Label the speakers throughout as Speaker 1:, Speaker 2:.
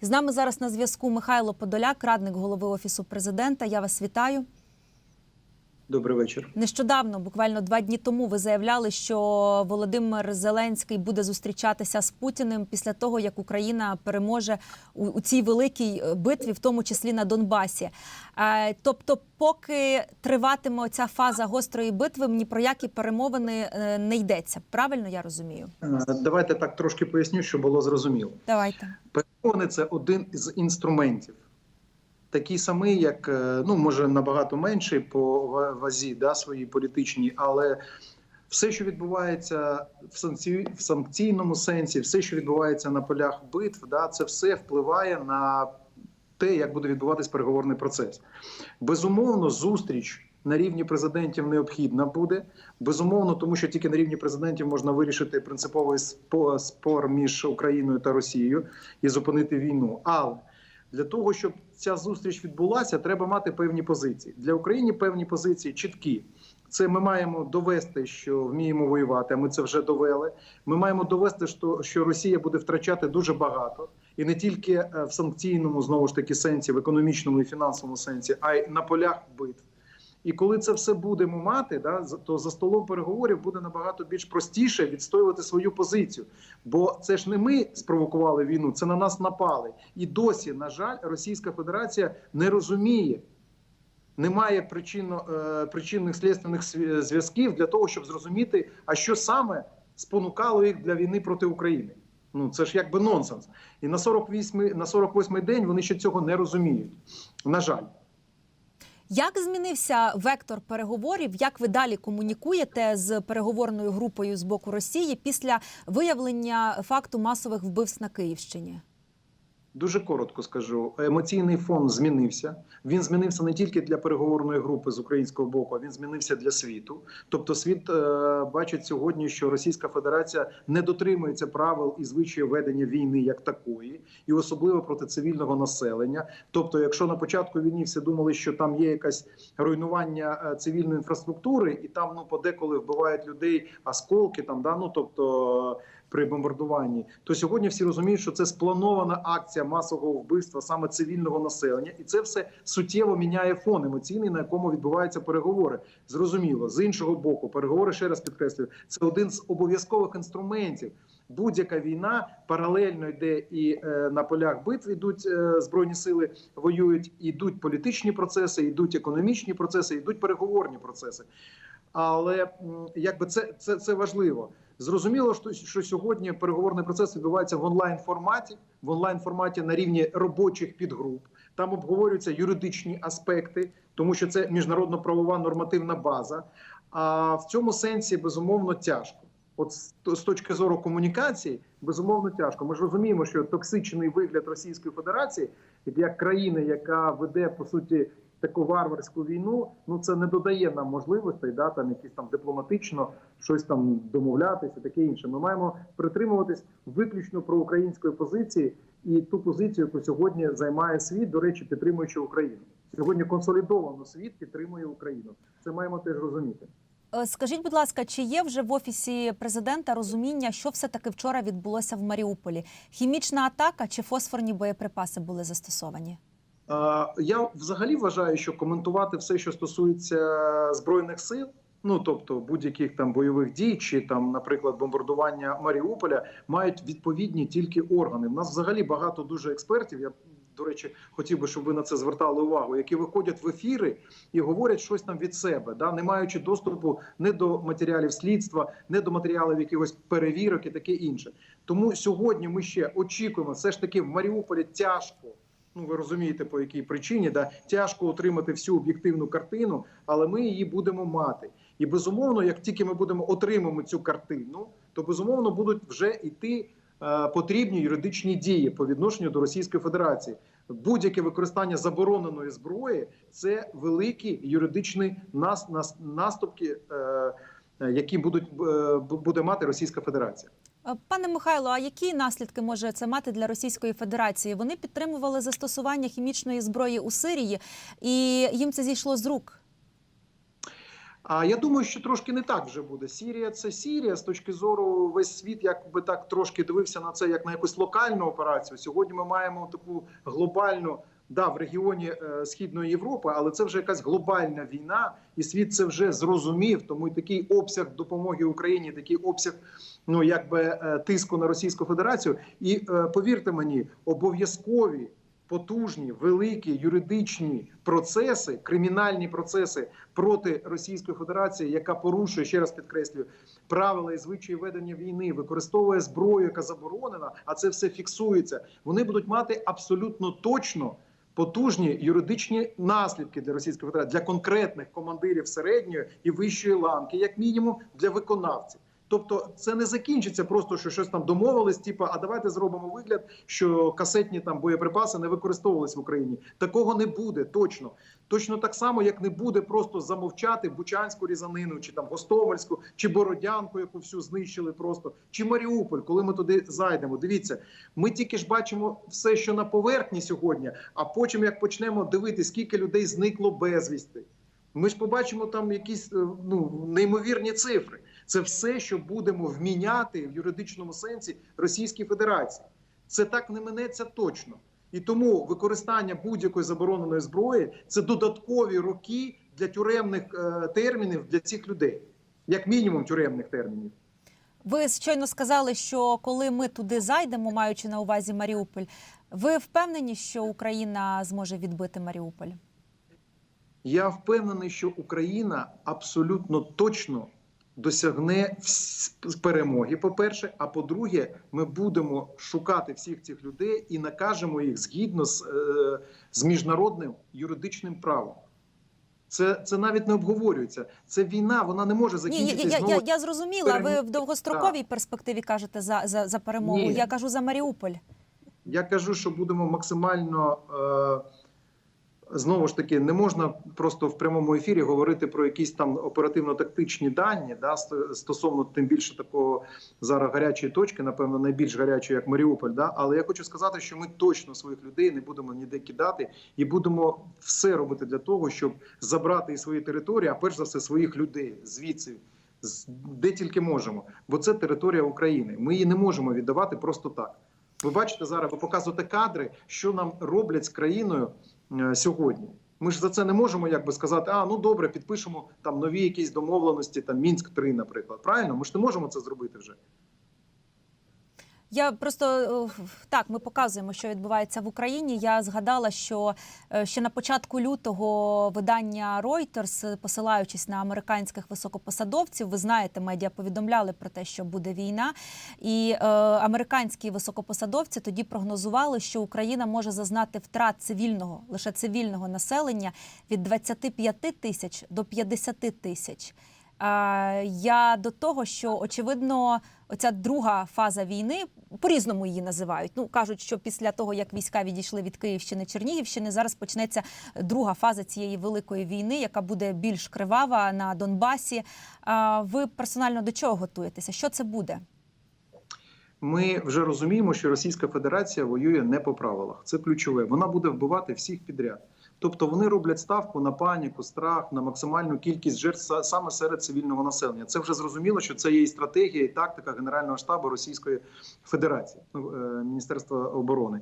Speaker 1: З нами зараз на зв'язку Михайло Подоляк, радник голови офісу президента. Я вас вітаю.
Speaker 2: Добрий вечір.
Speaker 1: Нещодавно, буквально два дні тому, ви заявляли, що Володимир Зеленський буде зустрічатися з Путіним після того, як Україна переможе у, у цій великій е, битві, в тому числі на Донбасі. Е, тобто, поки триватиме оця фаза гострої битви, ні про які перемовини е, не йдеться. Правильно я розумію?
Speaker 2: Е, Давайте так трошки поясню, щоб було зрозуміло.
Speaker 1: Давайте.
Speaker 2: Перемовини це один з інструментів, такий самий, як е, ну може набагато менший по вазі, да, своїй політичній, але все, що відбувається в санкці... в санкційному сенсі, все, що відбувається на полях битв, да, це все впливає на те, як буде відбуватись переговорний процес. Безумовно, зустріч. На рівні президентів необхідна буде безумовно, тому що тільки на рівні президентів можна вирішити принциповий спо- спор між Україною та Росією і зупинити війну. Але для того, щоб ця зустріч відбулася, треба мати певні позиції. Для України певні позиції чіткі. Це ми маємо довести, що вміємо воювати. А ми це вже довели. Ми маємо довести, що, що Росія буде втрачати дуже багато, і не тільки е, в санкційному знову ж таки сенсі, в економічному і фінансовому сенсі, а й на полях битв. І коли це все будемо мати, да, то за столом переговорів буде набагато більш простіше відстоювати свою позицію. Бо це ж не ми спровокували війну, це на нас напали. І досі, на жаль, Російська Федерація не розуміє, немає причинно, е, причинних слідственних зв'язків для того, щоб зрозуміти, а що саме спонукало їх для війни проти України. Ну це ж якби нонсенс. І на 48 на 48 день вони ще цього не розуміють. На жаль.
Speaker 1: Як змінився вектор переговорів? Як ви далі комунікуєте з переговорною групою з боку Росії після виявлення факту масових вбивств на Київщині?
Speaker 2: Дуже коротко скажу. Емоційний фон змінився. Він змінився не тільки для переговорної групи з українського боку, а він змінився для світу. Тобто, світ е, бачить сьогодні, що Російська Федерація не дотримується правил і звичаїв ведення війни як такої, і особливо проти цивільного населення. Тобто, якщо на початку війни всі думали, що там є якась руйнування е, цивільної інфраструктури, і там ну подеколи вбивають людей осколки, там да ну тобто при бомбардуванні, то сьогодні всі розуміють, що це спланована акція масового вбивства саме цивільного населення, і це все суттєво міняє фон емоційний, на якому відбуваються переговори. Зрозуміло, з іншого боку, переговори ще раз підкреслюю, це один з обов'язкових інструментів. Будь-яка війна паралельно йде і е, на полях битв ідуть е, збройні сили, воюють, ідуть політичні процеси, йдуть економічні процеси, йдуть переговорні процеси. Але якби це, це, це важливо. Зрозуміло, що, що сьогодні переговорний процес відбувається в онлайн форматі, в онлайн форматі на рівні робочих підгруп. Там обговорюються юридичні аспекти, тому що це міжнародно-правова нормативна база. А в цьому сенсі безумовно тяжко. От з, точки зору комунікації, безумовно тяжко. Ми ж розуміємо, що токсичний вигляд Російської Федерації як країни, яка веде по суті таку варварську війну, ну це не додає нам можливостей, да там якісь там дипломатично щось там домовлятися, таке інше. Ми маємо притримуватись виключно проукраїнської позиції і ту позицію, яку сьогодні займає світ, до речі, підтримуючи Україну. Сьогодні консолідовано світ підтримує Україну. Це маємо теж розуміти.
Speaker 1: Е, Скажіть, будь ласка, чи є вже в офісі президента розуміння, що все таки вчора відбулося в Маріуполі? Хімічна атака чи фосфорні боєприпаси були застосовані?
Speaker 2: Е, Я взагалі вважаю, що коментувати все, що стосується збройних сил, ну тобто будь-яких там бойових дій, чи там, наприклад, бомбардування Маріуполя, мають відповідні тільки органи. У нас взагалі багато дуже експертів. Я до речі, хотів би, щоб ви на це звертали увагу, які виходять в ефіри і говорять щось там від себе, да не маючи доступу не до матеріалів слідства, не до матеріалів якихось перевірок і таке інше. Тому сьогодні ми ще очікуємо, все ж таки в Маріуполі тяжко. Ну, ви розумієте, по якій причині да тяжко отримати всю об'єктивну картину, але ми її будемо мати. І безумовно, як тільки ми будемо отримати цю картину, то безумовно будуть вже йти е, потрібні юридичні дії по відношенню до Російської Федерації. Будь-яке використання забороненої зброї це великі юридичні нас, нас, наступки, е, які будуть е, буде мати Російська Федерація.
Speaker 1: Е, Пане Михайло, а які наслідки може це мати для Російської Федерації? Вони підтримували застосування хімічної зброї у Сирії, і їм це зійшло з рук.
Speaker 2: А я думаю, що трошки не так вже буде. Сірія це Сірія з точки зору весь світ, якби так трошки дивився на це як на якусь локальну операцію. Сьогодні ми маємо таку глобальну. Да, в регіоні е, Східної Європи, але це вже якась глобальна війна, і світ це вже зрозумів. Тому і такий обсяг допомоги Україні, такий обсяг, ну якби е, тиску на Російську Федерацію. І е, повірте мені, обов'язкові потужні, великі юридичні процеси, кримінальні процеси проти Російської Федерації, яка порушує ще раз підкреслюю правила і звичаї ведення війни, використовує зброю, яка заборонена, а це все фіксується. Вони будуть мати абсолютно точно. Потужні юридичні наслідки для Російської Федерації для конкретних командирів середньої і вищої ланки, як мінімум для виконавців. Тобто це не закінчиться просто, що щось там домовились, типу, а давайте зробимо вигляд, що касетні там боєприпаси не використовувались в Україні. Такого не буде точно. Точно так само, як не буде просто замовчати Бучанську різанину, чи там Гостомельську, чи Бородянку, яку всю знищили просто, чи Маріуполь, коли ми туди зайдемо. Дивіться, ми тільки ж бачимо все, що на поверхні сьогодні, а потім як почнемо дивитися, скільки людей зникло безвісти. Ми ж побачимо там якісь е, ну неймовірні цифри. Це все, що будемо вміняти в юридичному сенсі Російській Федерації. Це так не минеться точно. І тому використання будь-якої забороненої зброї це додаткові роки для тюремних е, термінів для цих людей, як мінімум тюремних термінів.
Speaker 1: Ви щойно сказали, що коли ми туди зайдемо, маючи на увазі Маріуполь, ви впевнені, що Україна зможе відбити Маріуполь?
Speaker 2: Я впевнений, що Україна абсолютно точно досягне перемоги. По-перше, а по-друге, ми будемо шукати всіх цих людей і накажемо їх згідно з, е, з міжнародним юридичним правом. Це, це навіть не обговорюється. Це війна, вона не може
Speaker 1: Ні, я,
Speaker 2: закінчитися.
Speaker 1: я, я, я зрозуміла. Ви в довгостроковій перспективі кажете за, за, за перемогу.
Speaker 2: Ні.
Speaker 1: Я кажу за Маріуполь.
Speaker 2: Я кажу, що будемо максимально е, знову ж таки, не можна просто в прямому ефірі говорити про якісь там оперативно-тактичні дані, да, стосовно тим більше такого зараз гарячої точки, напевно, найбільш гарячої, як Маріуполь. Да? Але я хочу сказати, що ми точно своїх людей не будемо ніде кидати і будемо все робити для того, щоб забрати із своєї території, а перш за все своїх людей звідси. Де тільки можемо, бо це територія України. Ми її не можемо віддавати просто так. Ви бачите зараз, ви показуєте кадри, що нам роблять з країною сьогодні. Ми ж за це не можемо якби сказати, а ну добре, підпишемо там нові якісь домовленості, там Мінськ 3 наприклад. Правильно? Ми ж не можемо це зробити вже.
Speaker 1: Я просто е, так ми показуємо, що відбувається в Україні. Я згадала, що е, ще на початку лютого видання Reuters, посилаючись на американських високопосадовців, ви знаєте, медіа повідомляли про те, що буде війна, і е, американські високопосадовці тоді прогнозували, що Україна може зазнати втрат цивільного лише цивільного населення від 25 тисяч до 50 тисяч. Е, Я до того, що очевидно, оця друга фаза війни по-різному її називають. Ну кажуть, що після того, як війська відійшли від Київщини, Чернігівщини, зараз почнеться друга фаза цієї великої війни, яка буде більш кривава на Донбасі. Ви персонально до чого готуєтеся? Що це буде?
Speaker 2: Ми вже розуміємо, що Російська Федерація воює не по правилах. Це ключове. Вона буде вбивати всіх підряд. Тобто вони роблять ставку на паніку, страх, на максимальну кількість жертв саме серед цивільного населення. Це вже зрозуміло, що це є і стратегія, і тактика Генерального штабу Російської Федерації, ну, е, Міністерства оборони.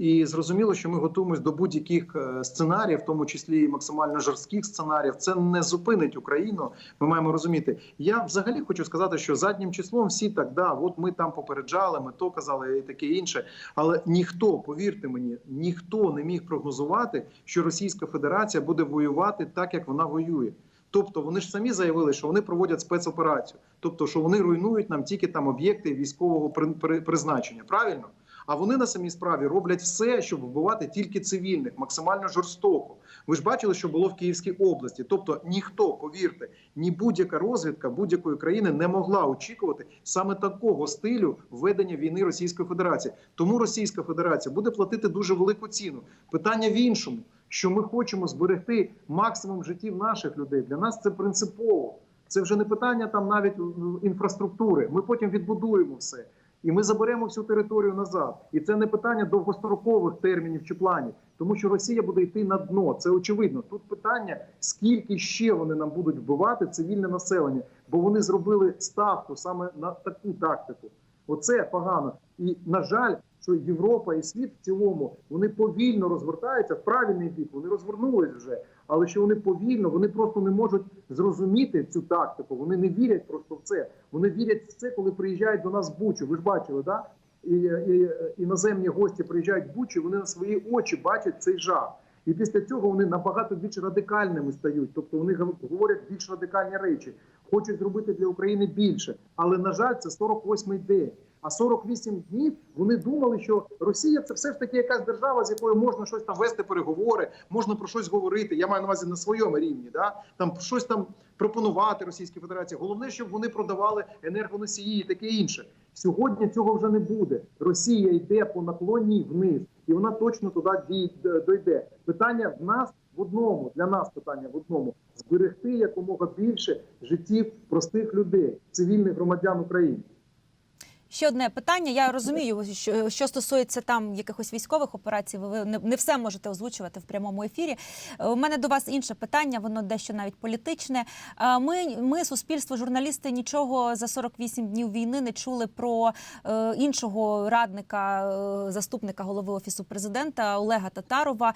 Speaker 2: І зрозуміло, що ми готуємось до будь-яких е, сценаріїв, в тому числі і максимально жорстких сценаріїв. Це не зупинить Україну. Ми маємо розуміти. Я взагалі хочу сказати, що заднім числом всі так, да, от ми там попереджали, ми то казали і таке інше. Але ніхто, повірте мені, ніхто не міг прогнозувати, що Російська Федерація буде воювати так, як вона воює. Тобто вони ж самі заявили, що вони проводять спецоперацію, тобто, що вони руйнують нам тільки там об'єкти військового при- при- призначення. Правильно? А вони на самій справі роблять все, щоб вбивати тільки цивільних, максимально жорстоко. Ви ж бачили, що було в Київській області. Тобто ніхто, повірте, ні будь-яка розвідка будь-якої країни не могла очікувати саме такого стилю ведення війни Російської Федерації. Тому Російська Федерація буде платити дуже велику ціну. Питання в іншому, що ми хочемо зберегти максимум життів наших людей. Для нас це принципово. Це вже не питання там навіть інфраструктури. Ми потім відбудуємо все. І ми заберемо всю територію назад. І це не питання довгострокових термінів чи планів, тому що Росія буде йти на дно. Це очевидно. Тут питання, скільки ще вони нам будуть вбивати цивільне населення, бо вони зробили ставку саме на таку тактику. Оце погано. І на жаль, що Європа і світ в цілому вони повільно розвертаються в правильний бік. Вони розвернулись вже, але що вони повільно, вони просто не можуть зрозуміти цю тактику. Вони не вірять просто в це. Вони вірять в це, коли приїжджають до нас в Бучу. Ви ж бачили, да? І, і, іноземні гості приїжджають в Бучу, вони на свої очі бачать цей жах. І після цього вони набагато більш радикальними стають. Тобто вони говорять більш радикальні речі, хочуть зробити для України більше. Але на жаль, це 48-й день. А 48 днів вони думали, що Росія це все ж таки якась держава, з якою можна щось там вести переговори, можна про щось говорити. Я маю на увазі на своєму рівні, да там щось там пропонувати Російській Федерації. Головне, щоб вони продавали енергоносії і таке інше. Сьогодні цього вже не буде. Росія йде по наклонній вниз, і вона точно туди дій- дойде. Питання в нас в одному для нас питання в одному зберегти якомога більше життів простих людей, цивільних громадян України.
Speaker 1: Ще одне питання. Я розумію, що, що стосується там якихось військових операцій, ви не, не все можете озвучувати в прямому ефірі. Е, У мене до вас інше питання, воно дещо навіть політичне. Е, Ми, ми суспільство, журналісти, нічого за 48 днів війни не чули про е, іншого радника, заступника голови офісу президента Олега Татарова,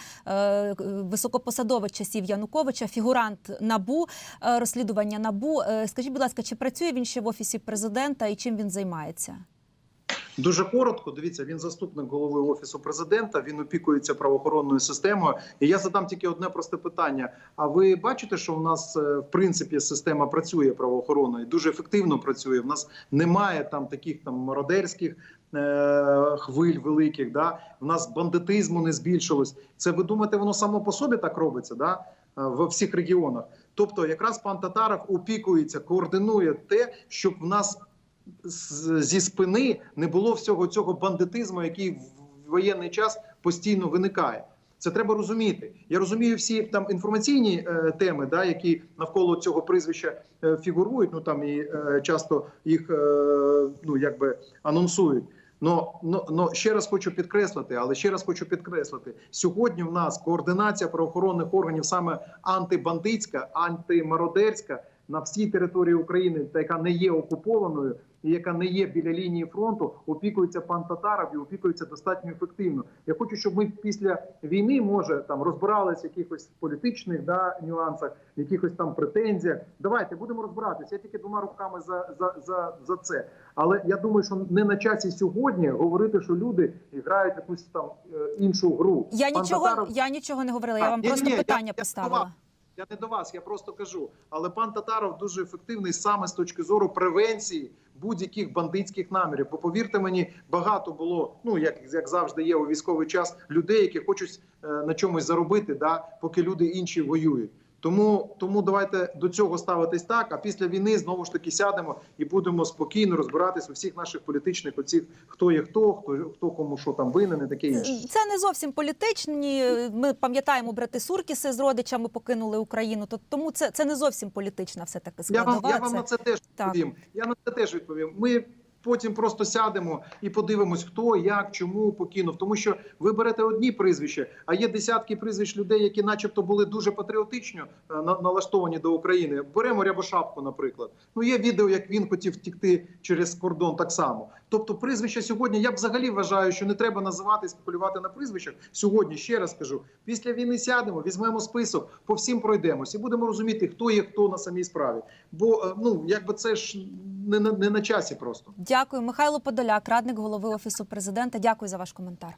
Speaker 1: високопосадовець часів Януковича, фігурант набу розслідування набу. Скажіть, будь ласка, чи працює він ще в офісі президента і чим він займається?
Speaker 2: Дуже коротко. Дивіться, він заступник голови офісу президента. Він опікується правоохоронною системою. І я задам тільки одне просте питання. А ви бачите, що в нас е, в принципі система працює правоохоронною, дуже ефективно працює. В нас немає там таких там мародерських. е, Хвиль великих, да в нас бандитизму не збільшилось. Це ви думаєте, воно само по собі так робиться, да е, в всіх регіонах. Тобто, якраз пан Татаров опікується, координує те, щоб в нас зі спини не було всього цього бандитизму, який в воєнний час постійно виникає. Це треба розуміти. Я розумію всі там інформаційні е, теми, да, які навколо цього прізвища е, фігурують. Ну там і е, часто їх е, ну якби анонсують. Но, но, но ще раз хочу підкреслити, але ще раз хочу підкреслити: сьогодні в нас координація правоохоронних органів саме антибандитська, антимародерська на всій території України, та яка не є окупованою і яка не є біля лінії фронту, опікується пан Татаров і опікується достатньо ефективно. Я хочу, щоб ми після війни може там розбиралися в якихось політичних да, нюансах, якихось там претензіях. Давайте будемо розбиратися. Я тільки двома руками за, за, за, за це. Але я думаю, що не на часі сьогодні говорити, що люди грають якусь там е, іншу гру.
Speaker 1: Я
Speaker 2: Пан
Speaker 1: нічого,
Speaker 2: Татаров-
Speaker 1: я нічого не говорила. Я
Speaker 2: А,
Speaker 1: вам
Speaker 2: ні,
Speaker 1: просто
Speaker 2: ні,
Speaker 1: питання
Speaker 2: я
Speaker 1: поставила.
Speaker 2: Я не до вас, я просто кажу. Але пан Татаров дуже ефективний саме з точки зору превенції будь-яких бандитських намірів. Бо повірте мені, багато було, ну як, як завжди є у військовий час, людей, які хочуть е, на чомусь заробити, да, поки люди інші воюють. Тому, тому давайте до цього ставитись так. А після війни знову ж таки сядемо і будемо спокійно розбиратись у всіх наших політичних оцих, хто є хто, хто хто кому що там винен, і таке інше.
Speaker 1: Це не зовсім політичні. Ми пам'ятаємо, брати Суркіси з родичами покинули Україну. То тому це, це не зовсім політична все таки
Speaker 2: Я вам, я вам
Speaker 1: Це-
Speaker 2: на це теж
Speaker 1: Так.
Speaker 2: Я на це теж відповім. Ми потім просто сядемо і подивимось, хто, як, чому покинув. Тому що ви берете одні прізвища, а є десятки прізвищ людей, які, начебто, були дуже патріотично е, на- налаштовані до України. Беремо Рябошапку, наприклад. Ну є відео, як він хотів втікти через кордон так само. Тобто, прізвища сьогодні я взагалі вважаю, що не треба називати і спекулювати на прізвищах. Сьогодні ще раз кажу: після війни сядемо, візьмемо список, по всім пройдемось і будемо розуміти, хто є хто на самій справі. Бо е, ну якби це ж не на не на часі просто.
Speaker 1: Дякую, Михайло Подоляк, радник голови офісу президента. Дякую за ваш коментар.